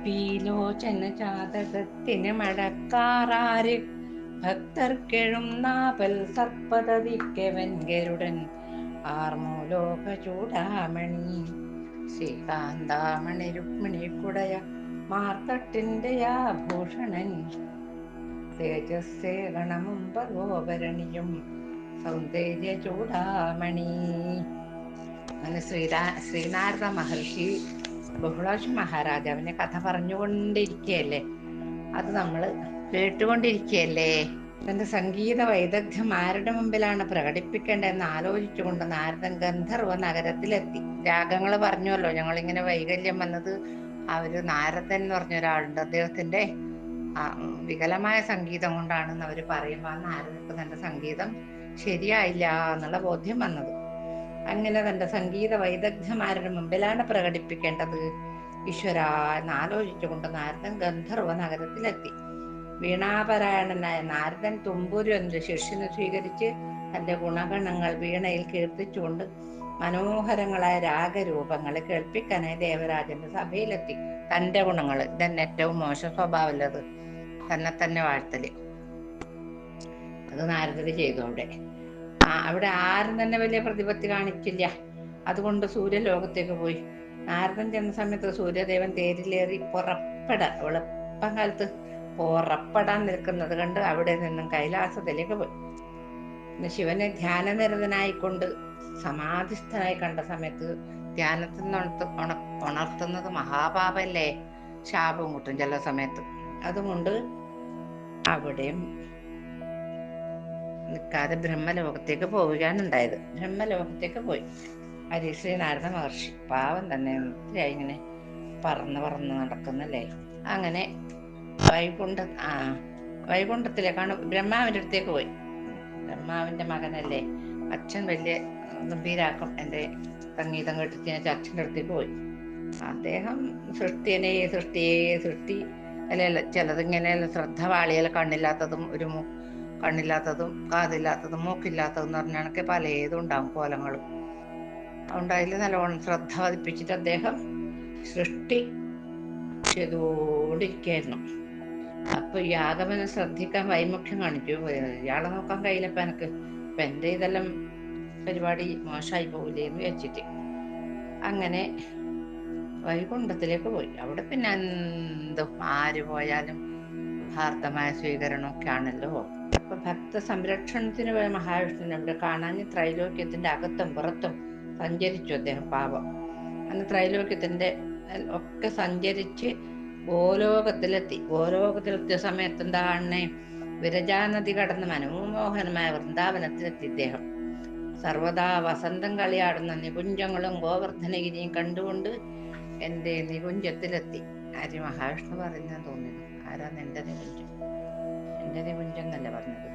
കപ്പീലോചന ജാതകത്തിന് മടക്കാറാര് ഭക്തർക്കെഴും നാപൽ സർപ്പതതിക്കവൻ ഗരുടൻ ആർമൂലോക ചൂടാമണി. ശ്രീകാന്താമണി രുക്മിണി കുടയ മാർത്തട്ടിന്റെ ആഭൂഷണൻ. തേജസ്സേ ഗണമുമ്പഗോപരണിയും സൗന്ദര്യ ചൂടാമണി. അങ്ങനെ ശ്രീരാ ശ്രീനാരദ മഹർഷി ബഹുളാശ് മഹാരാജാവിനെ കഥ പറഞ്ഞുകൊണ്ടിരിക്കുകയല്ലേ അത് നമ്മൾ കേട്ടുകൊണ്ടിരിക്കുകയല്ലേ തന്റെ സംഗീത വൈദഗ്ധ്യം ആരുടെ മുമ്പിലാണ് പ്രകടിപ്പിക്കേണ്ടതെന്ന് ആലോചിച്ചുകൊണ്ട് നാരദൻ ഗന്ധർവ നഗരത്തിലെത്തി. രാഗങ്ങൾ പറഞ്ഞുവല്ലോ ഞങ്ങളിങ്ങനെ വൈകല്യം വന്നത് അവർ നാരദൻ എന്ന് പറഞ്ഞ ഒരാളുണ്ട്. അദ്ദേഹത്തിന്റെ വികലമായ സംഗീതം കൊണ്ടാണെന്ന് അവർ പറയുമ്പോൾ നാരദർക്ക് തന്റെ സംഗീതം ശരിയായില്ല എന്നുള്ള ബോധ്യം വന്നത്. അങ്ങനെ തന്റെ സംഗീത വൈദഗ്ധ്യമാരുടെ മുമ്പിലാണ് പ്രകടിപ്പിക്കേണ്ടത്. ഈശ്വര എന്ന് ആലോചിച്ചുകൊണ്ട് നാരദൻ ഗന്ധർവ നഗരത്തിലെത്തി വീണാപരായണനായ നാരദൻ തുമ്പൂരു എന്ന ശിഷ്യനെ സ്വീകരിച്ച് തന്റെ ഗുണഗണങ്ങൾ വീണയിൽ കീർത്തിച്ചുകൊണ്ട് മനോഹരങ്ങളായ രാഗരൂപങ്ങളെ കേൾപ്പിക്കാനായി ദേവരാജന്റെ സഭയിലെത്തി. തന്റെ ഗുണങ്ങൾ ഇതന്നെ ഏറ്റവും മോശ സ്വഭാവമല്ലത്. തന്നെ തന്നെ വാഴ്ത്തൽ. അത് നാരദര് ചെയ്തു അവിടെ. അവിടെ ആരും തന്നെ വലിയ പ്രതിപത്തി കാണിക്കില്ല. അതുകൊണ്ട് സൂര്യലോകത്തേക്ക് പോയി. നാരദൻ ചെന്ന സമയത്ത് സൂര്യദേവൻ തേരിലേറി പുറപ്പെട. എളുപ്പം കാലത്ത് പുറപ്പെടാൻ നിൽക്കുന്നത് കണ്ട് അവിടെ നിന്നും കൈലാസത്തിലേക്ക് പോയി. ശിവനെ ധ്യാനനിരതനായിക്കൊണ്ട് സമാധിസ്ഥനായി കണ്ട സമയത്ത് ധ്യാനത്തിൽ നിന്ന് ഉണ- ഉണർത്തുന്നത് മഹാപാപല്ലേ? ശാപം കിട്ടും ചില സമയത്ത്. അതുകൊണ്ട് അവിടെയും നിൽക്കാതെ ബ്രഹ്മലോകത്തേക്ക് പോവുകയാണ് ഉണ്ടായത് ബ്രഹ്മലോകത്തേക്ക് പോയി. ഹരിശ്രീ നാരദ മഹർഷി പാവം തന്നെ ഇങ്ങനെ പറന്ന് പറന്ന് നടക്കുന്നല്ലേ. അങ്ങനെ വൈകുണ്ഠ ആ വൈകുണ്ഠത്തിലേക്കാണ് ബ്രഹ്മാവിന്റെ അടുത്തേക്ക് പോയി. ബ്രഹ്മാവിന്റെ മകനല്ലേ അച്ഛൻ വലിയ ഗംഭീരാക്കും എന്റെ സംഗീതം കേട്ടിട്ട് ഞാൻ അച്ഛന്റെ അടുത്തേക്ക് പോയി. അദ്ദേഹം സൃഷ്ടിനെ സൃഷ്ടിയെ സൃഷ്ടി അല്ല ചിലതിങ്ങനെ ശ്രദ്ധ വാളിയൽ കണ്ണില്ലാത്തതും ഒരു കണ്ണില്ലാത്തതും കാതില്ലാത്തതും മൂക്കില്ലാത്തതും എന്ന് പറഞ്ഞ കണക്ക് പലതും ഉണ്ടാവും കോലങ്ങളും. അതുകൊണ്ട് അതിൽ നല്ലോണം ശ്രദ്ധ പതിപ്പിച്ചിട്ട് അദ്ദേഹം സൃഷ്ടി ചെയ്തുകൊണ്ടിരിക്കുകയായിരുന്നു. അപ്പൊ യാഗമെന്ന് ശ്രദ്ധിക്കാൻ വൈമുഖ്യം കാണിച്ചു. ഇയാളെ നോക്കാൻ കഴിയില്ലപ്പ എനിക്ക്. ഇപ്പൊ എന്റെ ഇതെല്ലാം പരിപാടി മോശമായി പോകില്ലേ എന്ന് വെച്ചിട്ട് അങ്ങനെ വൈകുണ്ഠത്തിലേക്ക് പോയി. അവിടെ പിന്നെ എന്തും ആര് പോയാലും ഭാർത്തമായ സ്വീകരണമൊക്കെ ആണല്ലോ അപ്പൊ ഭക്ത സംരക്ഷണത്തിന് പോയ മഹാവിഷ്ണുവിനെ അവിടെ കാണാൻ ത്രൈലോക്യത്തിന്റെ അകത്തും പുറത്തും സഞ്ചരിച്ചു അദ്ദേഹം പാപം. അന്ന് ത്രൈലോക്യത്തിന്റെ ഒക്കെ സഞ്ചരിച്ച് ഗോലോകത്തിലെത്തി. ഗോലോകത്തിലെത്തിയ സമയത്ത് എന്താണ് വിരജാനദി കടന്ന് മനോമോഹനമായ വൃന്ദാവനത്തിലെത്തി ഇദ്ദേഹം. സർവദാ വസന്തം കളിയാടുന്ന നികുഞ്ചങ്ങളും ഗോവർദ്ധനഗിരിയും കണ്ടുകൊണ്ട് എന്റെ നികുഞ്ചത്തിലെത്തി. ആര് മഹാവിഷ്ണു പറയുന്ന തോന്നിയത് ആരാന്ന് എന്റെ നികുഞ്ചം? എന്റെ നികുഞ്ചം എന്നല്ല പറഞ്ഞത്.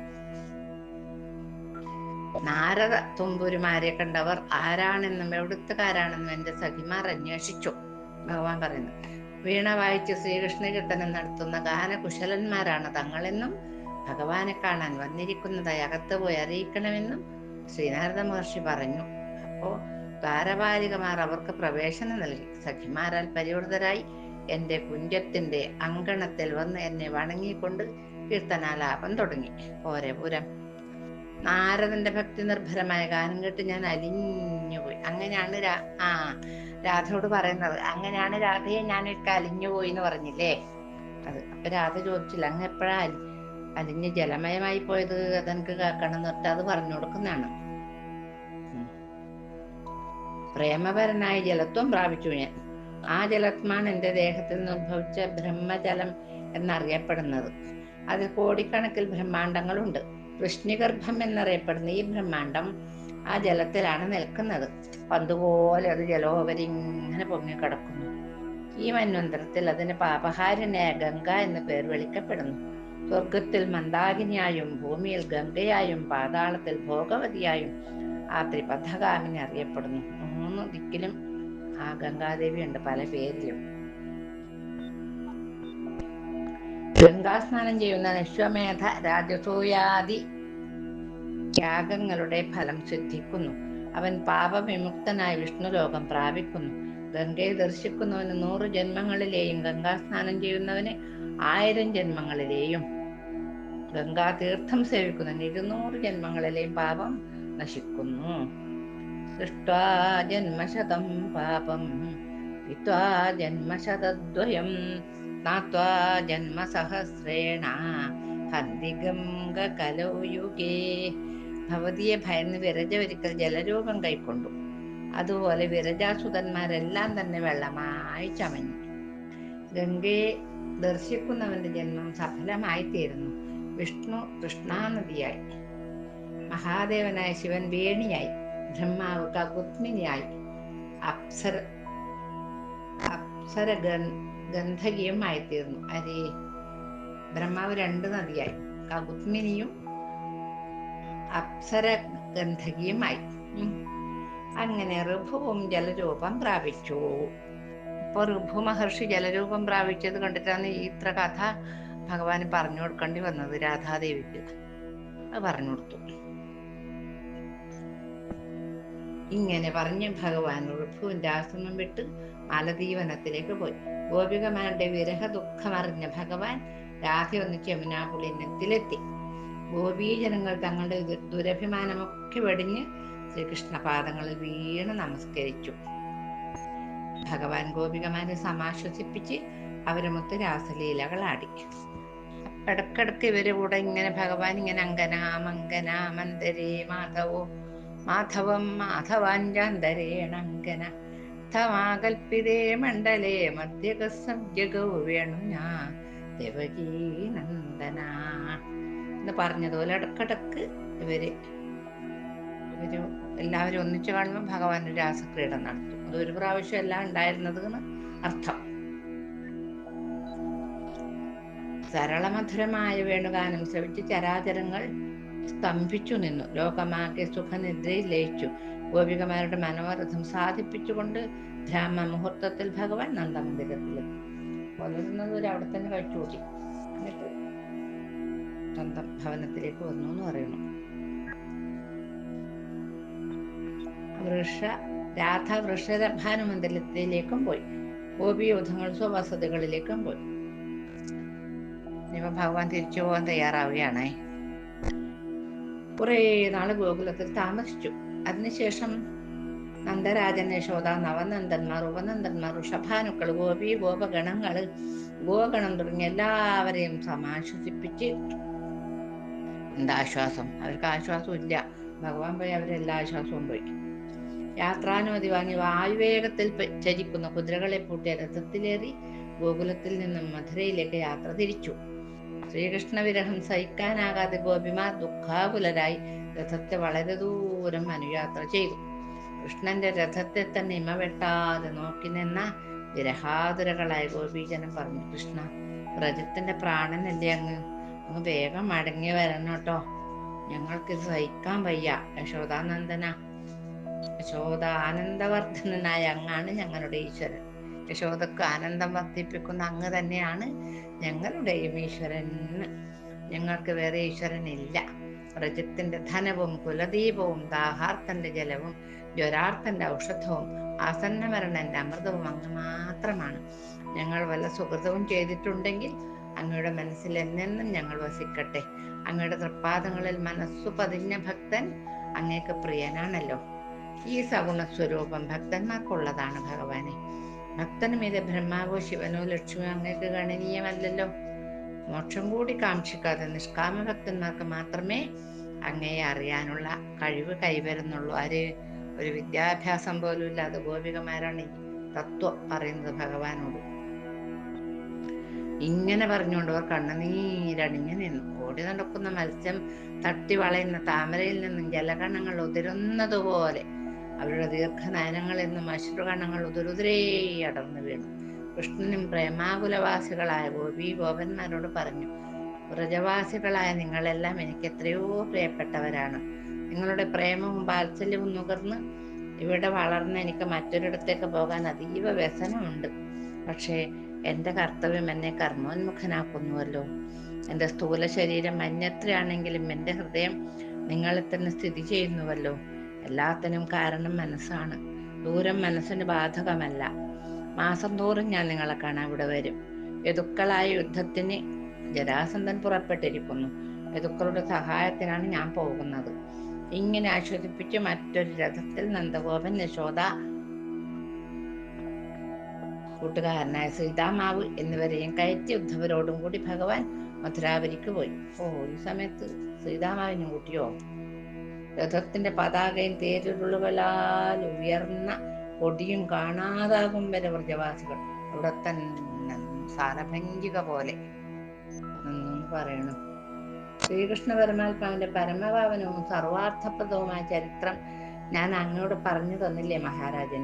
നാരദ തുമ്പുരുമാരെ കണ്ടവർ ആരാണെന്നും എവിടുത്തുകാരാണെന്നും എന്റെ സഖിമാർ അന്വേഷിച്ചു. ഭഗവാൻ പറയുന്നു വീണ വായിച്ച് ശ്രീകൃഷ്ണ കീർത്തനം നടത്തുന്ന ഗാനകുശലന്മാരാണ് തങ്ങളെന്നും ഭഗവാനെ കാണാൻ വന്നിരിക്കുന്നതായി അകത്ത് പോയി അറിയിക്കണമെന്നും ശ്രീനാരദ മഹർഷി പറഞ്ഞു. അപ്പോ ദ്വാരപാലികമാർ അവർക്ക് പ്രവേശനം നൽകി. സഖിമാരാൽ പരിവൃതരായി. എന്റെ കുഞ്ചത്തിന്റെ അങ്കണത്തിൽ വന്ന് എന്നെ വണങ്ങിക്കൊണ്ട് കീർത്തനാലാപം തുടങ്ങി. പോരെ പുരം. നാരദന്റെ ഭക്തി നിർഭരമായ ഗാനം കേട്ട് ഞാൻ അലിഞ്ഞുപോയി അങ്ങനെയാണ് രാ ആ രാധയോട് പറയുന്നത്. അങ്ങനെയാണ് രാധയെ ഞാൻ ഒരിക്കൽ അലിഞ്ഞുപോയി എന്ന് പറഞ്ഞില്ലേ? അത് അപ്പൊ രാധ ചോദിച്ചില്ല അങ്ങ് എപ്പോഴാ അലി അലിഞ്ഞ് ജലമയമായി പോയത്? അതെനിക്ക് കേൾക്കണം എന്നിട്ട് അത് പറഞ്ഞു കൊടുക്കുന്നതാണ്. പ്രേമപരനായ ജലത്വം പ്രാപിച്ചു ഞാൻ. ആ ജലത്മാണ് എന്റെ ദേഹത്തിൽ നിന്ന് ഉത്ഭവിച്ച ബ്രഹ്മജലം എന്നറിയപ്പെടുന്നത്. അതിൽ കോടിക്കണക്കിൽ ബ്രഹ്മാണ്ടങ്ങളുണ്ട്. വൃഷ്ണിഗർഭം എന്നറിയപ്പെടുന്ന ഈ ബ്രഹ്മാണ്ടം ആ ജലത്തിലാണ് നിൽക്കുന്നത്. പന്തുപോലെ അത് ജലോപരി ഇങ്ങനെ പൊങ്ങിക്കിടക്കുന്നു. ഈ മന്വന്തരത്തിൽ അതിന് പാപഹാരനായ ഗംഗ എന്ന പേർ വിളിക്കപ്പെടുന്നു. സ്വർഗത്തിൽ മന്ദാകിനിയായും ഭൂമിയിൽ ഗംഗയായും പാതാളത്തിൽ ഭോഗവതിയായും ആ ത്രിപഥകാമിനി അറിയപ്പെടുന്നു. മൂന്ന് ദിക്കിലും ആ ഗംഗാദേവി ഉണ്ട് പല പേരിലും. ഗംഗാസ്നാനം ചെയ്യുന്ന അശ്വമേധ രാജസൂയാദി ത്യാഗങ്ങളുടെ ഫലം സിദ്ധിക്കുന്നു. അവൻ പാപവിമുക്തനായി വിഷ്ണുലോകം പ്രാപിക്കുന്നു. ഗംഗയെ ദർശിക്കുന്നവന് നൂറ് ജന്മങ്ങളിലെയും ഗംഗാസ്നാനം ചെയ്യുന്നവന് ആയിരം ജന്മങ്ങളിലെയും ഗംഗാ തീർത്ഥം സേവിക്കുന്നതിന് ഇരുന്നൂറ് ജന്മങ്ങളിലെയും പാപം നശിക്കുന്നു. ജന്മശതം പാപം പിത്വാ ജന്മശതദ്വയം. ജന്മസഹസ്രേണ ഹന്തി ഗംഗകലൗ യുഗേ ഭവതിയെ ഭയന്ന് വിരജ ഒരിക്കൽ ജലരോഗം കൈക്കൊണ്ടു. അതുപോലെ വിരജാസുതന്മാരെല്ലാം തന്നെ വെള്ളമായി ചമഞ്ഞു. ഗംഗയെ ദർശിക്കുന്നവന്റെ ജന്മം സഫലമായിത്തീരുന്നു. വിഷ്ണു കൃഷ്ണാനദിയായി. മഹാദേവനായ ശിവൻ വേണിയായി. ബ്രഹ്മാവ് കകുത്മിനിയായി. അപ്സര അപ്സര ഗന്ധകിയുമായി തീർന്നു അരേ ബ്രഹ്മാവ് രണ്ട് നദിയായി. കകുത്മിനിയും അപ്സര ഗന്ധകിയുമായി. അങ്ങനെ ഋഭുവും ജലരൂപം പ്രാപിച്ചു. ഇപ്പൊ ഋഭു മഹർഷി ജലരൂപം പ്രാപിച്ചത് കണ്ടിട്ടാണ് ഈ ഇത്ര കഥ ഭഗവാന് പറഞ്ഞു കൊടുക്കേണ്ടി വന്നത് രാധാദേവിക്ക്. അത് പറഞ്ഞു കൊടുത്തു. ഇങ്ങനെ പറഞ്ഞ് ഭഗവാൻ ഋഭുവിന്റെ ആശ്രമം വിട്ട് മാലതീവനത്തിലേക്ക് പോയി. ഗോപികമാരുടെ വിരഹ ദുഃഖമറിഞ്ഞ ഭഗവാൻ രാധയൊന്നിച്ച് യമുനാപുളിനത്തിലെത്തി ഗോപീജനങ്ങൾ തങ്ങളുടെ ദുരഭിമാനമൊക്കെ വെടിഞ്ഞ് ശ്രീകൃഷ്ണ പാദങ്ങളിൽ വീണ് നമസ്കരിച്ചു. ഭഗവാൻ ഗോപികമാരെ സമാശ്വസിപ്പിച്ച് അവരുമൊത്ത് രാസലീലകളാടി. ഇടക്കിടക്ക് ഇവർ കൂടെ ഇങ്ങനെ ഭഗവാൻ ഇങ്ങനെ അങ്കനാമങ്കന മന്ദരേ മാധവോ മാധവം മാധവാഞ്ചാന്തരേണ അങ്കന തമാകൽപ്പിതേ മണ്ഡലേ മധ്യകസംജഗൗ ഞാ ദേവകീനന്ദന എന്ന് പറഞ്ഞതുപോലെ ഇടക്കിടക്ക് ഇവർ ഇവർ എല്ലാവരും ഒന്നിച്ചു കാണുമ്പോൾ ഭഗവാൻ രാസക്രീഡ നടത്തും. അത് ഒരു പ്രാവശ്യം എല്ലാം ഉണ്ടായിരുന്നത് അർത്ഥം. സരളമധുരമായ വേണുഗാനം ശ്രവിച്ച് ചരാചരങ്ങൾ സ്തംഭിച്ചു നിന്നു. ലോകമാകെ സുഖനിദ്രയിൽ ലയിച്ചു. ഗോപികമാരുടെ മനോരഥം സാധിപ്പിച്ചുകൊണ്ട് ബ്രാഹ്മ മുഹൂർത്തത്തിൽ ഭഗവാൻ നന്ദമന്ദിരത്തിലെത്തി. പുലരുന്നത് ഒരു അവിടെ തന്നെ കഴിച്ചു കൂടി എന്നിട്ട് സ്വന്തം ഭവനത്തിലേക്ക് വന്നു എന്ന് പറയുന്നു വൃഷ രാധ വൃഷഭാനുമന്ദിരത്തിലേക്കും പോയി. ഗോപിയൂഥങ്ങൾ സ്വവസതികളിലേക്കും പോയി. ഇനിയിപ്പോ ഭഗവാൻ തിരിച്ചു പോകാൻ തയ്യാറാവുകയാണേ. കുറേ നാൾ ഗോകുലത്തിൽ താമസിച്ചു. അതിനുശേഷം നന്ദരാജൻ യശോദ നവനന്ദന്മാർ ഉപനന്ദന്മാർ ഋഷഭാനുക്കൾ ഗോപി ഗോപഗണങ്ങൾ ഗോഗണം തുടങ്ങി എല്ലാവരെയും സമാശ്വസിപ്പിച്ച് എന്താശ്വാസം? അവർക്ക് ആശ്വാസം ഇല്ല ഭഗവാൻ പോയി അവരെല്ലാ ആശ്വാസവും പോയി. യാത്രാനുമതി വാങ്ങി വായുവേഗത്തിൽ ചരിക്കുന്ന. കുതിരകളെ പൂട്ടിയ രഥത്തിലേറി ഗോകുലത്തിൽ നിന്നും മധുരയിലേക്ക് യാത്ര തിരിച്ചു. ശ്രീകൃഷ്ണ വിരഹം സഹിക്കാനാകാതെ ഗോപിമാർ ദുഃഖാകുലരായി. രഥത്തെ വളരെ ദൂരം അനുയാത്ര ചെയ്തു. കൃഷ്ണന്റെ രഥത്തെ തന്നെ ഇമവെട്ടാതെ നോക്കി നിന്ന വിരഹാതുരകളായ ഗോപീജനം പറഞ്ഞു കൃഷ്ണ വ്രജത്തിന്റെ പ്രാണനല്ലേ അങ്ങ്? അങ്ങ് വേഗം മടങ്ങി വരണം കേട്ടോ. ഞങ്ങൾക്ക് സഹിക്കാൻ വയ്യ. യശോദാനന്ദന യശോദ ആനന്ദവർദ്ധനായ അങ്ങാണ് ഞങ്ങളുടെ ഈശ്വരൻ. യശോദക്ക് ആനന്ദം വർദ്ധിപ്പിക്കുന്ന അങ്ങ് തന്നെയാണ് ഞങ്ങളുടെയും ഈശ്വരൻ. ഞങ്ങൾക്ക് വേറെ ഈശ്വരനില്ല. വ്രജത്തിന്റെ ധനവും കുലദീപവും ദാഹാർത്തന്റെ ജലവും ജ്വരാർത്തന്റെ ഔഷധവും ആസന്നമരണന്റെ അമൃതവും അങ്ങ് മാത്രമാണ്. ഞങ്ങൾ വല്ല സുഹൃതവും ചെയ്തിട്ടുണ്ടെങ്കിൽ അങ്ങയുടെ മനസ്സിൽ എന്നെന്നും ഞങ്ങൾ വസിക്കട്ടെ. അങ്ങയുടെ തൃപ്പാദങ്ങളിൽ മനസ്സു പതിഞ്ഞ ഭക്തൻ അങ്ങേക്ക് പ്രിയനാണല്ലോ. ഈ സഗുണ സ്വരൂപം ഭക്തന്മാർക്കുള്ളതാണ് ഭഗവാനെ. ഭക്തനും ഇത് ബ്രഹ്മാവോ ശിവനോ ലക്ഷ്മിയോ അങ്ങേക്ക് ഗണനീയമല്ലല്ലോ. മോക്ഷം കൂടി കാക്ഷിക്കാതെ നിഷ്കാമ ഭക്തന്മാർക്ക് മാത്രമേ അങ്ങയെ അറിയാനുള്ള കഴിവ് കൈവരുന്നുള്ളൂ. ആര് ഒരു വിദ്യാഭ്യാസം പോലും ഇല്ലാതെ ഗോപികമാരാണ് ഈ തത്വം പറയുന്നത് ഭഗവാനോട്. ഇങ്ങനെ പറഞ്ഞുകൊണ്ട് അവർ കണ്ണുനീരണിഞ്ഞു നിന്നു. ഓടി നടക്കുന്ന മത്സ്യം തട്ടി വളയുന്ന താമരയിൽ നിന്നും ജലകണങ്ങൾ ഉതിരുന്നതുപോലെ അവരുടെ ദീർഘനയനങ്ങളിൽ നിന്നും അശ്രുകണങ്ങൾ ഉതിരുതിരേ അടർന്നു വീണു. കൃഷ്ണനും പ്രേമാകുലവാസികളായ ഗോപി ഗോപന്മാരോട് പറഞ്ഞു വ്രജവാസികളായ നിങ്ങളെല്ലാം എനിക്ക് എത്രയോ പ്രിയപ്പെട്ടവരാണ്. നിങ്ങളുടെ പ്രേമവും വാത്സല്യവും നുകർന്ന് ഇവിടെ വളർന്ന് എനിക്ക് മറ്റൊരിടത്തേക്ക് പോകാൻ അതീവ വ്യസനമുണ്ട്. പക്ഷേ എന്റെ കർത്തവ്യം എന്നെ കർമ്മോന്മുഖനാക്കുന്നുവല്ലോ. എന്റെ സ്ഥൂല ശരീരം അന്യത്രയാണെങ്കിലും എന്റെ ഹൃദയം നിങ്ങളിൽ തന്നെ സ്ഥിതി ചെയ്യുന്നുവല്ലോ. എല്ലാത്തിനും കാരണം മനസ്സാണ്. ദൂരം മനസ്സിന് ബാധകമല്ല. മാസം തോറും ഞാൻ നിങ്ങളെ കാണാൻ ഇവിടെ വരും. യദുക്കളായ യുദ്ധത്തിന് ജരാസന്ധൻ പുറപ്പെട്ടിരിക്കുന്നു. യദുക്കളുടെ സഹായത്തിനാണ് ഞാൻ പോകുന്നത്. ഇങ്ങനെ ആശ്വസിപ്പിച്ച് മറ്റൊരു രഥത്തിൽ നന്ദഗോപൻ യശോദ കൂട്ടുകാരനായ സീതാമാവ് എന്നിവരെയും കയറ്റി ഉദ്ധവരോടും കൂടി ഭഗവാൻ മധുരാപുരിക്ക് പോയി. ഓ ഈ സമയത്ത് സീതാമാവിനും കൂട്ടിയോ? രഥത്തിന്റെ പതാകയും തേരുരുളുകളാൽ ഉയർന്ന കൊടിയും കാണാതാകും വരെ വ്രജവാസികൾ. അവിടെ തന്നെ സാരഭംഗിക പോലെ പറയണം. ശ്രീകൃഷ്ണ പരമാത്മാവിന്റെ പരമഭാവനവും സർവാർത്ഥപ്രദവുമായ ചരിത്രം ഞാൻ അങ്ങോട് പറഞ്ഞു തന്നില്ലേ മഹാരാജൻ?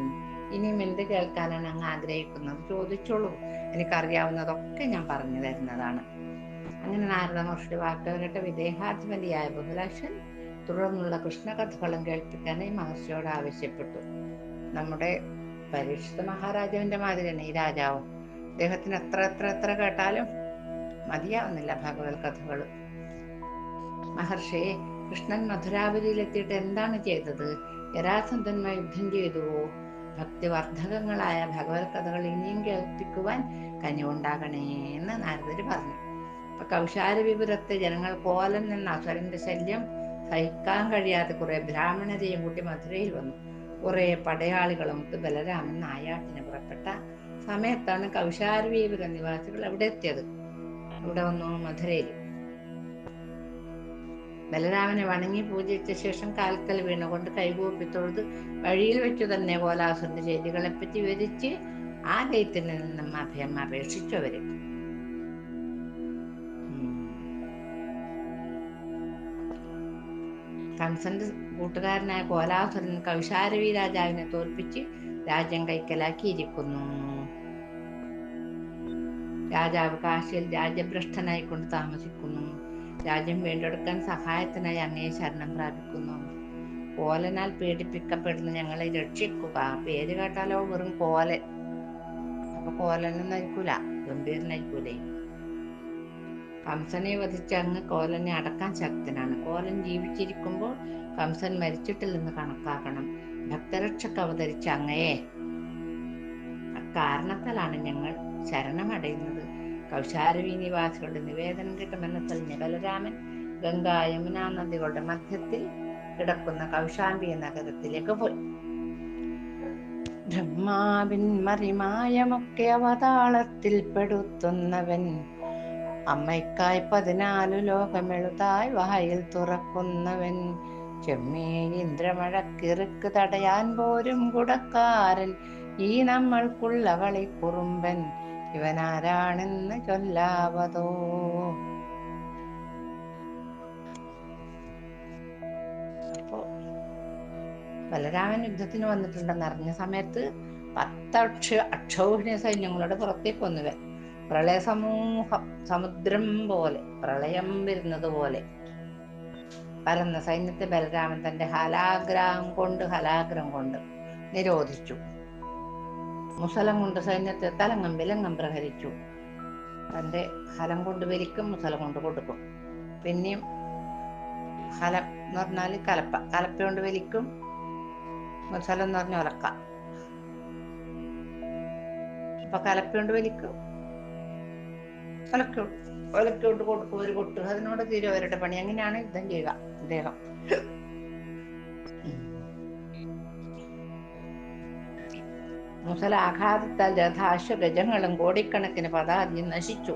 ഇനിയും എന്ത് കേൾക്കാനാണ് അങ്ങ് ആഗ്രഹിക്കുന്നത്? ചോദിച്ചോളൂ. എനിക്കറിയാവുന്നതൊക്കെ ഞാൻ പറഞ്ഞു തരുന്നതാണ്. അങ്ങനെ നാരദ മഹർഷി വാക്കുകൾ കേട്ട വിദേഹാധിപതിയായ ബഹുലാക്ഷൻ തുടർന്നുള്ള കൃഷ്ണകഥകളും കേൾപ്പിക്കാനായി മഹർഷിയോട് ആവശ്യപ്പെട്ടു. നമ്മുടെ പരീക്ഷിത മഹാരാജാവിന്റെ തന്നെ ഈ രാജാവ്? അദ്ദേഹത്തിന് എത്ര എത്ര എത്ര കേട്ടാലും മതിയാവുന്നില്ല ഭാഗവത കഥകൾ മഹർഷി കൃഷ്ണൻ മധുരാപുരിയിലെത്തിയിട്ട് എന്താണ് ചെയ്തത്? ജരാസന്ധന്മാർ യുദ്ധം ചെയ്തുവോ ഭക്തിവർദ്ധകങ്ങളായ ഭഗവത് കഥകൾ ഇനിയും കേൾപ്പിക്കുവാൻ കനിവുണ്ടാകണേ എന്ന് നാരദര് പറഞ്ഞു. അപ്പൊ കൗശാല വിപുരത്തെ ജനങ്ങൾ കോലം നിന്ന അസുരന്റെ ശല്യം സഹിക്കാൻ കഴിയാതെ കുറെ ബ്രാഹ്മണരെയും കൂട്ടി മധുരയിൽ വന്നു. കുറെ പടയാളികളും ബലരാമൻ നായാട്ടിന് പുറപ്പെട്ട സമയത്താണ് കൗശാരവീപുര നിവാസികൾ അവിടെ എത്തിയത്. അവിടെ വന്നു മധുരയിൽ ബലരാമനെ വണങ്ങി പൂജിച്ച ശേഷം കാൽക്കൽ വീണുകൊണ്ട് കൈകൂപ്പി തൊഴുത് വഴിയിൽ വെച്ചു തന്നെ കോലാസുരന്റെ ചെയ്തികളെ പറ്റി വിവരിച്ച് ആ ദൈത്യനിൽ നിന്നും അഭയം അപേക്ഷിച്ചു അവർ കംസന്റെ കൂട്ടുകാരനായ കോലാസുരൻ കൗശാരവി രാജാവിനെ തോൽപ്പിച്ച് രാജ്യം കൈക്കലാക്കിയിരിക്കുന്നു. രാജാവ് കാശിയിൽ രാജ്യഭ്രഷ്ടനായി കൊണ്ട് താമസിക്കുന്നു. രാജ്യം വീണ്ടെടുക്കാൻ സഹായത്തിനായി അങ്ങേ ശരണം പ്രാപിക്കുന്നു. കോലനാൽ പീഡിപ്പിക്കപ്പെടുന്ന ഞങ്ങളെ രക്ഷിക്കുക. പേര് കേട്ടാലോ വെറും കോലൻ. അപ്പൊ കോലനൊന്നും നയിക്കൂല ഗംഭീരനായിരിക്കൂലേ കംസനെ വധിച്ച അങ്ങ് കോലനെ അടക്കാൻ ശക്തനാണ്. കോലൻ ജീവിച്ചിരിക്കുമ്പോൾ കംസൻ മരിച്ചിട്ടില്ലെന്ന് കണക്കാക്കണം. ഭക്തരക്ഷക്ക് അവതരിച്ച അങ്ങയെ. അക്കാരണത്താലാണ് ഞങ്ങൾ ശരണമടയുന്നത്. കൗശാരവി നിവേദനം കിട്ടുമെന്ന തെളിഞ്ഞ ബലരാമൻ ഗംഗാ യമുന നദികളുടെ മധ്യത്തിൽ കിടക്കുന്ന കൗശാംബി നഗരത്തിലേക്ക് പോയി. ബ്രഹ്മാവിൻ മറിമായമൊക്കെ അവതാളത്തിൽ പെടുത്തുന്നവൻ അമ്മയ്ക്കായി പതിനാലു ലോകമെഴുതായി വായിൽ തുറക്കുന്നവൻ. ചെമ്മേ ഇന്ദ്രമഴക്കിറുക്ക് തടയാൻ പോരും കുടക്കാരൻ. ഈ നമ്മൾക്കുള്ള കുറുമ്പൻ. ഇവനാരാണെന്ന് ചൊല്ലാവതോ? അപ്പോ ബലരാമൻ യുദ്ധത്തിന് വന്നിട്ടുണ്ടെന്ന് അറിഞ്ഞ സമയത്ത് അക്ഷ അക്ഷൗഹിണി സൈന്യങ്ങളുടെ പുറത്തേക്ക് വന്നുവൻ പ്രളയ സമൂഹം സമുദ്രം പോലെ പ്രളയം വരുന്നത് പോലെ. പരന്ന സൈന്യത്തെ ബലരാമൻ തന്റെ ഹലാഗ്രാം കൊണ്ട് ഹലാഗ്രം കൊണ്ട് നിരോധിച്ചു. മുസലം കൊണ്ട് സൈന്യത്തെ തലങ്ങം വിലങ്ങം പ്രഹരിച്ചു. തന്റെ ഹലം കൊണ്ട് വലിക്കും മുസലം കൊണ്ട് കൊടുക്കും. പിന്നെയും ഹലം എന്ന് പറഞ്ഞാൽ കലപ്പ. കലപ്പ കൊണ്ട് വലിക്കും മുസലം എന്ന് പറഞ്ഞ ഉലക്ക അപ്പൊ കലപ്പ കൊണ്ട് വലിക്കും ഒലക്ക ഒലക്ക കൊണ്ട് കൊടുക്കും ഒരു കൊട്ട് അതിനോട് തീരെ അവരുടെ പണി. അങ്ങനെയാണ് യുദ്ധം ചെയ്യുക അദ്ദേഹം മുസലാഘാതത്താൽ രഥാശ്വ ഗജങ്ങളും കോടിക്കണക്കിന് പതാതി നശിച്ചു.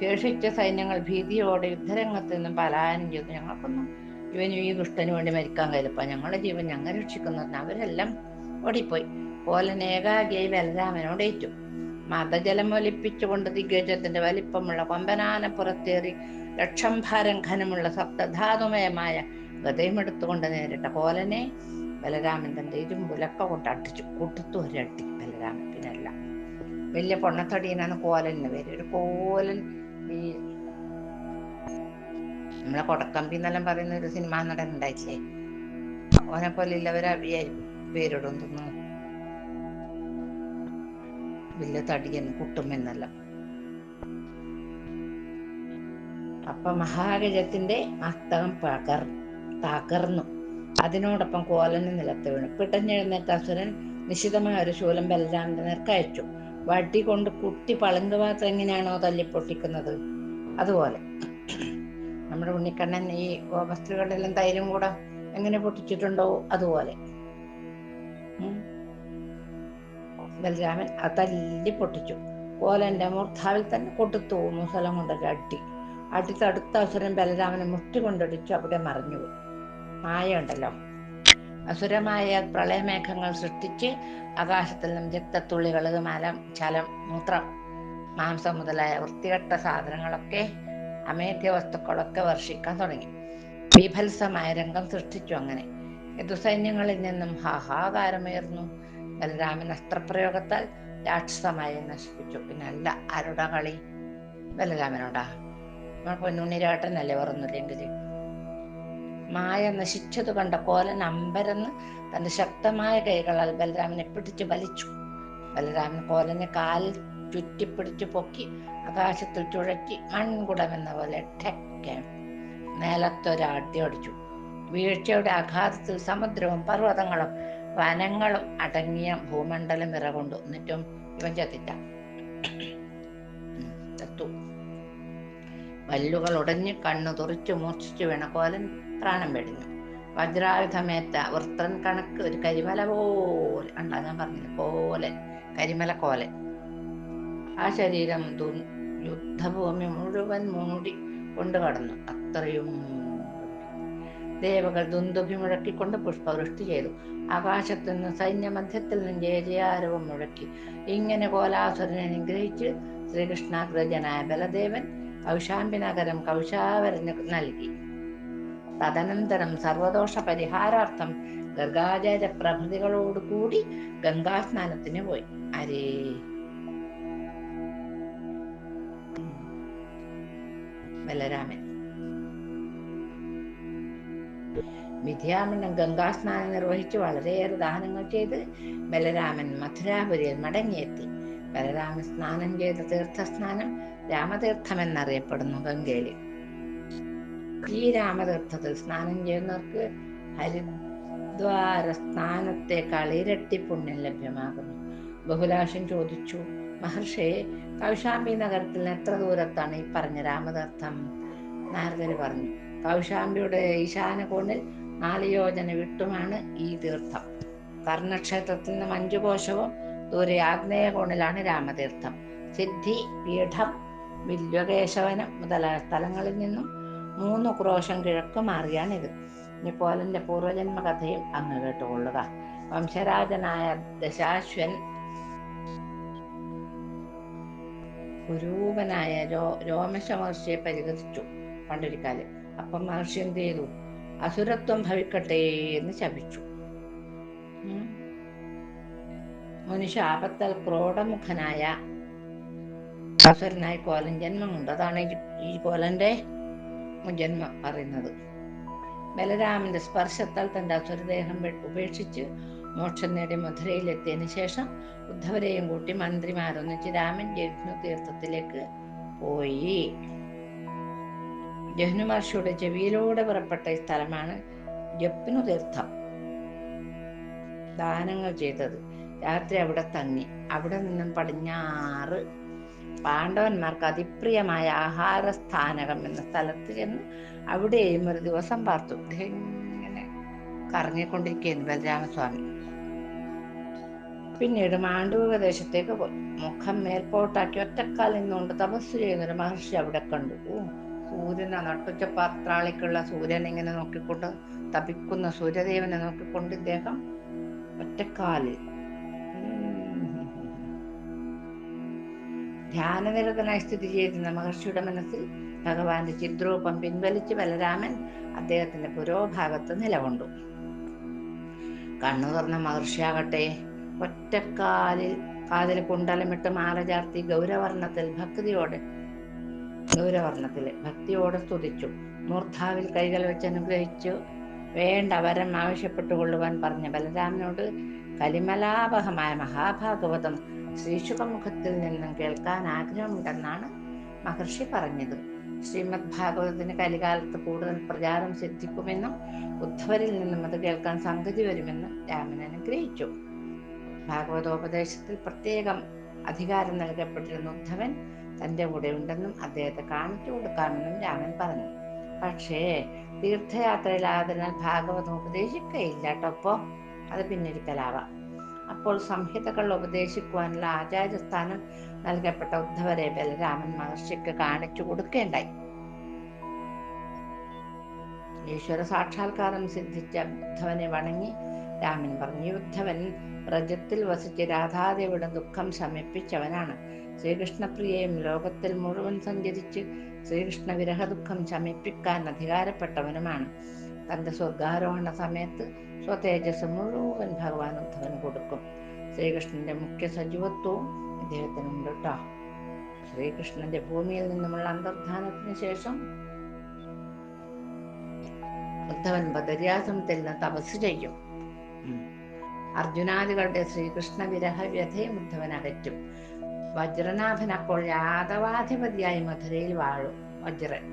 ശേഷിച്ച സൈന്യങ്ങൾ ഭീതിയോടെ യുദ്ധരംഗത്ത് നിന്നും പലായനം ചെയ്തു. ഞങ്ങൾക്കൊന്നും ഇവനും ഈ ദുഷ്ടന് വേണ്ടി മരിക്കാൻ കഴിയപ്പ ഞങ്ങളുടെ ജീവൻ ഞങ്ങൾ രക്ഷിക്കുന്നതിന് അവരെല്ലാം ഓടിപ്പോയി. കോലൻ ഏകാഗിയായി ബലരാമനോട് ഏറ്റു മതജലം ഒലിപ്പിച്ചുകൊണ്ട് ദിഗ്ഗജത്തിന്റെ വലിപ്പമുള്ള കൊമ്പനാന പുറത്തേറി ലക്ഷം ഭാരം ഘനമുള്ള സപ്തധാതുമയമായ ഗതയുമെടുത്തുകൊണ്ട് നേരിട്ട കോലനെ ബലരാമൻ തന്റെ ഇരുമ്പുലക്ക കൊണ്ട് അട്ടിച്ചു കൂട്ടത്തു ഒരട്ടി ബലരാമൻ. പിന്നല്ല വലിയ പൊണ്ണത്തടീനാണ് കോലന് പേര്. ഒരു കോലൻ ഈ നമ്മളെ കൊടക്കമ്പി എന്നെല്ലാം പറയുന്ന ഒരു സിനിമാ നടൻ ഉണ്ടായിട്ടില്ലേ? ഓനെ പോലെ ഇല്ലവരെ പേരിടും തോന്നുന്നു. വലിയ തടിയൻ കുട്ടുമെന്നല്ല. അപ്പൊ മഹാഗജത്തിന്റെ അത്തകം പകർ തകർന്നു. അതിനോടൊപ്പം കോലന് നിലത്ത് വീണു. പിടഞ്ഞെഴുന്നേറ്റ അസുരൻ നിശിതമായ ഒരു ശൂലം ബലരാമന്റെ നേർക്കയച്ചു വടി കൊണ്ട് കുട്ടി പളുങ്ക് എങ്ങനെയാണോ തല്ലിപ്പൊട്ടിക്കുന്നത് അതുപോലെ. നമ്മുടെ ഉണ്ണിക്കണ്ണൻ ഈ ഗോപസ്ത്രീകളിലും തൈരും കൂടെ എങ്ങനെ പൊട്ടിച്ചിട്ടുണ്ടോ? അതുപോലെ. ബലരാമൻ ആ തല്ലി പൊട്ടിച്ചു. കോലന്റെ മൂർധാവിൽ തന്നെ കൊടുത്തു മുസലം കൊണ്ടൊരു അടി അടി തടുത്ത അസുരൻ ബലരാമനെ മുട്ടി കൊണ്ടടിച്ചു അവിടെ മറിഞ്ഞുപോയി. മായ ഉണ്ടല്ലോ അസുരമായ പ്രളയമേഘങ്ങൾ സൃഷ്ടിച്ച് ആകാശത്തിൽ നിന്നും രക്തത്തുള്ളികൾ മലം ചലം മൂത്രം മാംസം മുതലായ വൃത്തികെട്ട സാധനങ്ങളൊക്കെ അമേധ്യ വസ്തുക്കളൊക്കെ വർഷിക്കാൻ തുടങ്ങി. ബീഭത്സമായ രംഗം സൃഷ്ടിച്ചു അങ്ങനെ. യുദ്ധസൈന്യങ്ങളിൽ നിന്നും ഹാഹാകാരമുയർന്നു. ബലരാമൻ അസ്ത്രപ്രയോഗത്താൽ രാക്ഷസമായി നശിപ്പിച്ചു. പിന്നെ അല്ല ആരുടെ കളി? ബലരാമനോടാ. നമ്മൾ പൊന്നുണ്ണിരാട്ടനല്ലേ പറഞ്ഞില്ലെങ്കിൽ മായ നശിച്ചത് കണ്ട കോലൻ അമ്പരന്ന് തന്റെ ശക്തമായ കൈകളാൽ ബലരാമനെ പിടിച്ചു വലിച്ചു. ബലരാമൻ കോലനെ കാലിൽ ചുറ്റിപ്പിടിച്ചു പൊക്കി ആകാശത്തിൽ ചുഴറ്റി മൺകുടമെന്ന പോലെ ഠെക്കെ നിലത്തൊരടി അടിച്ചു. വീഴ്ചയുടെ ആഘാതത്തിൽ സമുദ്രവും പർവതങ്ങളും വനങ്ങളും അടങ്ങിയ ഭൂമണ്ഡലം ഇറകൊണ്ടു എന്നിട്ടും ഇവൻ ചത്തിട്ട ചത്തു. വല്ലുകൾ ഉടഞ്ഞ് കണ്ണു തുറിച്ചു മൂർച്ഛിച്ചു വീണ കോലൻ പ്രാണം വെടിഞ്ഞു. വജ്രായുധമേറ്റ വൃത്രൻ കണക്ക് ഒരു കരിമല പോലെ ഉണ്ടാ ഞാൻ പറഞ്ഞില്ല? പോലെ കരിമല കോലൻ. ആ ശരീരം യുദ്ധഭൂമി മുഴുവൻ മൂടി കൊണ്ടു കടന്നു അത്രയും ദേവകൾ ദുന്ദുഭി മുഴക്കിക്കൊണ്ട് പുഷ്പവൃഷ്ടി ചെയ്തു. ആകാശത്തു നിന്ന് സൈന്യമധ്യത്തിൽ നിന്ന് ജയജയാരവം മുഴക്കി. ഇങ്ങനെ കോലാസുരനെ അനുഗ്രഹിച്ച് ശ്രീകൃഷ്ണാഗ്രജനായ ബലദേവൻ കൗശാംബി നഗരം കൗശാവരന് നൽകി. തദനന്തരം സർവദോഷ പരിഹാരാർത്ഥം ഗർഗാചാര പ്രഭൃതികളോട് കൂടി ഗംഗാസ്നാനത്തിന് പോയി. അരേ. ബലരാമൻ. വിദ്യാമണ്ഡം ഗംഗാസ്നാനം നിർവഹിച്ച് വളരെയേറെ ദാനങ്ങൾ ചെയ്ത് ബലരാമൻ മഥുരാപുരിയിൽ മടങ്ങിയെത്തി. ബലരാമൻ സ്നാനം ചെയ്ത തീർത്ഥസ്നാനം രാമതീർത്ഥം എന്നറിയപ്പെടുന്നു ഗംഗയിൽ. ഈ രാമതീർത്ഥത്തിൽ സ്നാനം ചെയ്യുന്നവർക്ക് ഹരിദ്വാര സ്നാനത്തെക്കാൾ ഇരട്ടി പുണ്യം ലഭ്യമാകുന്നു. ബഹുലാഷൻ ചോദിച്ചു മഹർഷിയെ കൗശാംബി നഗരത്തിൽ എത്ര ദൂരത്താണ് ഈ പറഞ്ഞ രാമതീർത്ഥം? നാരദര് പറഞ്ഞു കൗശാംബിയുടെ ഈശാന കോണിൽ നാല് യോജന വിട്ടുമാണ് ഈ തീർത്ഥം. കർണക്ഷേത്രത്തിൽ നിന്ന് മഞ്ജുകോശവും ദൂരെ ആഗ്നേയ കോണിലാണ് രാമതീർത്ഥം. സിദ്ധി പീഠം വില്വകേശവനം മുതലായ സ്ഥലങ്ങളിൽ നിന്നും മൂന്ന് ക്രോശം കിഴക്ക് മാറിയാണിത്. ഇനി പോലന്റെ പൂർവജന്മ കഥയും അങ്ങ് കേട്ടുകൊള്ളുക. വംശരാജനായ ദശാശ്വൻ കുരൂപനായ രോ രോമശ മഹർഷിയെ പണ്ടൊരിക്കാലം പണ്ടൊരിക്കാൽ. അപ്പം മഹർഷി എന്ത് ചെയ്തു? അസുരത്വം ഭവിക്കട്ടെ എന്ന് ശപിച്ചു. മനുഷ്യ മുനി ശാപത്താൽ ക്രോഡമുഖനായ അസുരനായി കോലൻ ജന്മം ഉണ്ട് അതാണ് ഈ- ഈ കോലന്റെ ജന്മം പറയുന്നത്. ബലരാമന്റെ സ്പർശത്താൽ തന്റെ അസുരദേഹം ഉപേക്ഷിച്ച് മോക്ഷം നേടി മധുരയിലെത്തിയതിനു ശേഷം ഉദ്ധവരെയും കൂട്ടി മന്ത്രിമാരൊന്നിച്ച് രാമൻ ജഗ്നു തീർത്ഥത്തിലേക്ക് പോയി. ജഹ്നു മഹർഷിയുടെ ചെവിയിലൂടെ പുറപ്പെട്ട ഈ സ്ഥലമാണ് ജപ്നു തീർത്ഥം ദാനങ്ങൾ ചെയ്തത്. രാത്രി അവിടെ തങ്ങി. അവിടെ നിന്നും പടിഞ്ഞാറ് പാണ്ഡവന്മാർക്ക് അതിപ്രിയമായ ആഹാരസ്ഥാനകം എന്ന സ്ഥലത്ത് ചെന്ന് അവിടെയും ഒരു ദിവസം പാർത്തു. ഇങ്ങനെ കറങ്ങിക്കൊണ്ടിരിക്കുകയായിരുന്നു ബലരാമസ്വാമി പിന്നീട് മാണ്ഡവ ദേശത്തേക്ക് പോയി. മുഖം മേൽപോട്ടാക്കി ഒറ്റക്കാലിൽ നിന്നുകൊണ്ട് തപസ് ചെയ്യുന്നൊരു മഹർഷി അവിടെ കണ്ടു. സൂര്യനെ നട്ടുച്ച പാത്രാളിക്കുള്ള സൂര്യൻ ഇങ്ങനെ നോക്കിക്കൊണ്ട് തപിക്കുന്ന സൂര്യദേവനെ നോക്കിക്കൊണ്ട് ഇദ്ദേഹം ഒറ്റക്കാലിൽ ധ്യാനനിരതനായി സ്ഥിതി ചെയ്തിരുന്ന മഹർഷിയുടെ മനസ്സിൽ ഭഗവാന്റെ ചിദ്രൂപം പിൻവലിച്ച് ബലരാമൻ അദ്ദേഹത്തിന്റെ പുരോഭാഗത്ത് നിലകൊണ്ടു. കണ്ണു തുറന്ന മഹർഷിയാകട്ടെ ഒറ്റക്കാലിൽ കാതിൽ കുണ്ടലമിട്ട് മാല ചാർത്തി ഗൗരവർണത്തിൽ ഭക്തിയോടെ ഗൗരവർണത്തിൽ ഭക്തിയോടെ സ്തുതിച്ചു. മൂർധാവിൽ കൈകൾ വെച്ച് അനുഗ്രഹിച്ചു. വേണ്ട വരം ആവശ്യപ്പെട്ടുകൊള്ളുവാൻ പറഞ്ഞ ബലരാമനോട് കലിമലാപഹമായ മഹാഭാഗവതം ശ്രീശുഖമുഖത്തിൽ നിന്നും കേൾക്കാൻ ആഗ്രഹമുണ്ടെന്നാണ് മഹർഷി പറഞ്ഞത്. ശ്രീമദ് ഭാഗവതത്തിന് കലികാലത്ത് കൂടുതൽ പ്രചാരം സിദ്ധിക്കുമെന്നും ഉദ്ധവരിൽ നിന്നും അത് കേൾക്കാൻ സംഗതി വരുമെന്നും രാമൻ അനുഗ്രഹിച്ചു. ഭാഗവതോപദേശത്തിൽ പ്രത്യേകം അധികാരം നൽകപ്പെട്ടിരുന്ന ഉദ്ധവൻ തന്റെ കൂടെ ഉണ്ടെന്നും അദ്ദേഹത്തെ കാണിച്ചു കൊടുക്കാമെന്നും രാമൻ പറഞ്ഞു. പക്ഷേ തീർത്ഥയാത്രയിലായതിനാൽ ഭാഗവതം ഉപദേശിക്കയില്ല കേട്ടോപ്പോ അത് പിന്നൊരിക്കലാവാം അപ്പോൾ സംഹിതകൾ ഉപദേശിക്കുവാനുള്ള ആചാര്യസ്ഥാനം നൽകപ്പെട്ട ഉദ്ധവരെ ബലരാമൻ മഹർഷിക്ക് കാണിച്ചു കൊടുക്കേണ്ടായി. ഈശ്വര സാക്ഷാത്കാരം സിദ്ധിച്ച ഉദ്ധവനെ വണങ്ങി രാമൻ പറഞ്ഞു ഉദ്ധവൻ വ്രജത്തിൽ വസിച്ച് രാധാദേവിയുടെ ദുഃഖം ശമിപ്പിച്ചവനാണ്. ശ്രീകൃഷ്ണപ്രിയയും ലോകത്തിൽ മുഴുവൻ സഞ്ചരിച്ച് ശ്രീകൃഷ്ണ വിരഹ ദുഃഖം ശമിപ്പിക്കാൻ അധികാരപ്പെട്ടവനുമാണ്. തന്റെ സ്വർഗാരോഹണ സമയത്ത് സ്വതേജസ് മുഴുവൻ ഭഗവാൻ ഉദ്ധവന് കൊടുക്കും. ശ്രീകൃഷ്ണന്റെ മുഖ്യ സജീവത്വവും ഇദ്ദേഹത്തിനുണ്ട് കേട്ടോ ശ്രീകൃഷ്ണന്റെ ഭൂമിയിൽ നിന്നുമുള്ള അന്തർധാനത്തിന് ശേഷം ഉദ്ധവൻ ബദര്യാസനത്തിൽ നിന്ന് തപസ് ചെയ്യും. അർജുനാദികളുടെ ശ്രീകൃഷ്ണ വിരഹ വ്യഥയും ഉദ്ധവൻ അകറ്റും. വജ്രനാഭൻ അപ്പോൾ യാദവാധിപതിയായി മധുരയിൽ വാഴും വജ്രൻ.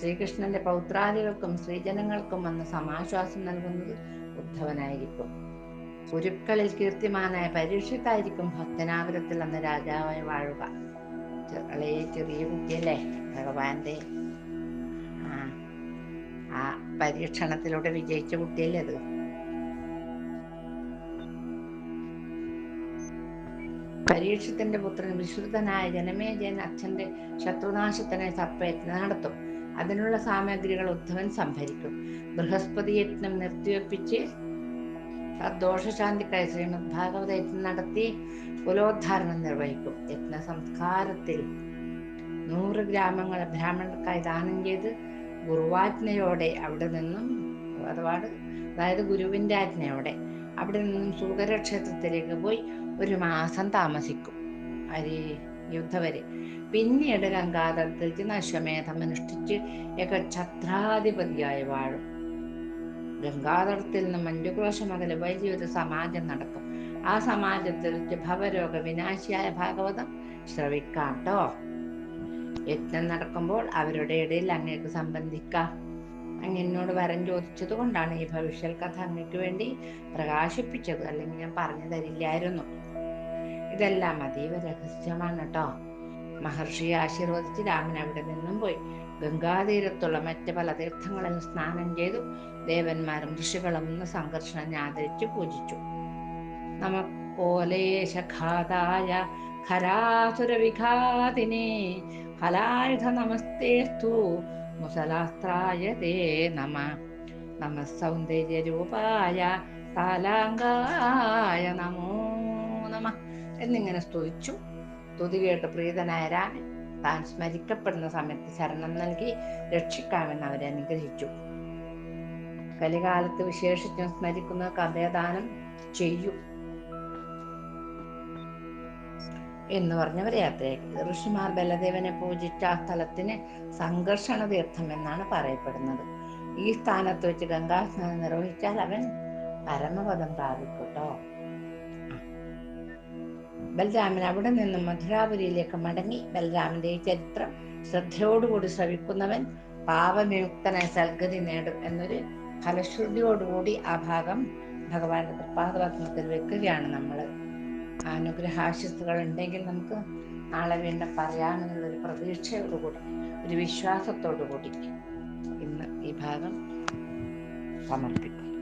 ശ്രീകൃഷ്ണന്റെ പൗത്രാദികൾക്കും ശ്രീജനങ്ങൾക്കും വന്ന് സമാശ്വാസം നൽകുന്നത് ഉദ്ധവനായിരിക്കും. ഗുരുക്കളിൽ കീർത്തിമാനായ പരീക്ഷത്തായിരിക്കും ഭക്തനാപുരത്തിൽ അന്ന് രാജാവായി വാഴുക. ചെറിയ ചെറിയ കുട്ടിയല്ലേ ഭഗവാന്റെ. ആ പരീക്ഷണത്തിലൂടെ വിജയിച്ച കുട്ടിയല്ലേ അത്? പരീക്ഷത്തിന്റെ പുത്രൻ വിശ്രുതനായ ജനമേജയൻ അച്ഛന്റെ ശത്രുനാശത്തിനെ തപ്പയജ്ഞം നടത്തും. അതിനുള്ള സാമഗ്രികൾ ഉദ്ധവൻ സംഭരിക്കും. ബൃഹസ്പതി യജ്ഞം നിർത്തിവെപ്പിച്ച് ദോഷശാന്തിക്കായി ശ്രീമദ് ഭാഗവത യജ്ഞം നടത്തി കുലോദ്ധാരണം നിർവഹിക്കും. യജ്ഞ സംസ്കാരത്തിൽ നൂറ് ഗ്രാമങ്ങൾ ബ്രാഹ്മണർക്കായി ദാനം ചെയ്ത് ഗുരുവാജ്ഞയോടെ അവിടെ നിന്നും അതായത് ഗുരുവിന്റെ ആജ്ഞയോടെ അവിടെ നിന്നും സൂകര ക്ഷേത്രത്തിലേക്ക് പോയി ഒരു മാസം താമസിക്കും അരി യുദ്ധവരെ. പിന്നീട് ഗംഗാധരത്തിൽ നശ്വമേധം അനുഷ്ഠിച്ച് ഏക ഛത്രാധിപതിയായി വാഴും. ഗംഗാധരത്തിൽ നിന്ന് മഞ്ജുക്രോശം അകലെ വലിയൊരു സമാജം നടക്കും. ആ സമാജത്തിൽ ഭവരോഗ വിനാശിയായ ഭാഗവതം ശ്രവിക്കാട്ടോ യജ്ഞം നടക്കുമ്പോൾ അവരുടെ ഇടയിൽ അങ്ങേക്ക് സംബന്ധിക്കാം. അങ്ങ് എന്നോട് വരം ചോദിച്ചത് കൊണ്ടാണ് ഈ ഭവിഷ്യൽ കഥ അങ്ങക്ക് വേണ്ടി പ്രകാശിപ്പിച്ചത്. അല്ലെങ്കിൽ ഞാൻ പറഞ്ഞു തരില്ലായിരുന്നു. ഇതെല്ലാം അതീവ രഹസ്യമാണ് കേട്ടോ. മഹർഷിയെ ആശീർവദിച്ച് രാമൻ അവിടെ നിന്നും പോയി. ഗംഗാതീരത്തുള്ള മറ്റ് പല തീർത്ഥങ്ങളിൽ സ്നാനം ചെയ്തു. ദേവന്മാരും ഋഷികളും സംഘർഷണം ആദരിച്ച് പൂജിച്ചു. നമക്കോലേശഘാതായ ഖരാസുരവിഘാതിനെ ഫലായുധ നമസ്തേസ്തു മുസലാസ്ത്രായ തേ നമ. നമ സൗന്ദര്യരൂപായ താലാങ്കായ നമോ നമ. എന്നിങ്ങനെ സ്തുതിച്ചു. സ്തുതി കേട്ട് പ്രീതനായ രാമൻ താൻ സ്മരിക്കപ്പെടുന്ന സമയത്ത് ശരണം നൽകി രക്ഷിക്കാമെന്ന് അവരെ അനുഗ്രഹിച്ചു. കലികാലത്ത് വിശേഷിച്ചും സ്മരിക്കുന്ന കഥയദാനം ചെയ്യും എന്ന് പറഞ്ഞവരെ യാത്രയാക്കി ഋഷിമാർ ബലദേവനെ പൂജിച്ച ആ സ്ഥലത്തിന് സംഘർഷണ തീർത്ഥം എന്നാണ് പറയപ്പെടുന്നത്. ഈ സ്ഥാനത്ത് വെച്ച് ഗംഗാസ്നാനം നിർവഹിച്ചാൽ അവൻ പരമപദം പ്രാപിക്കട്ടോ ബലരാമൻ അവിടെ നിന്നും മധുരാപുരിയിലേക്ക് മടങ്ങി ബലരാമന്റെ ഈ ചരിത്രം ശ്രദ്ധയോടുകൂടി ശ്രവിക്കുന്നവൻ പാപവിമുക്തനായ സൽഗതി നേടും എന്നൊരു ഫലശ്രുതിയോടുകൂടി ആ ഭാഗം ഭഗവാന്റെ തൃപ്പാദപത്മത്തിൽ വെക്കുകയാണ് നമ്മൾ. അനുഗ്രഹാശിസ്തുകൾ ഉണ്ടെങ്കിൽ നമുക്ക് നാളെ വീണ്ടും പറയാമെന്നുള്ളൊരു പ്രതീക്ഷയോടുകൂടി ഒരു വിശ്വാസത്തോടുകൂടി ഇന്ന് ഈ ഭാഗം സമർപ്പിക്കും.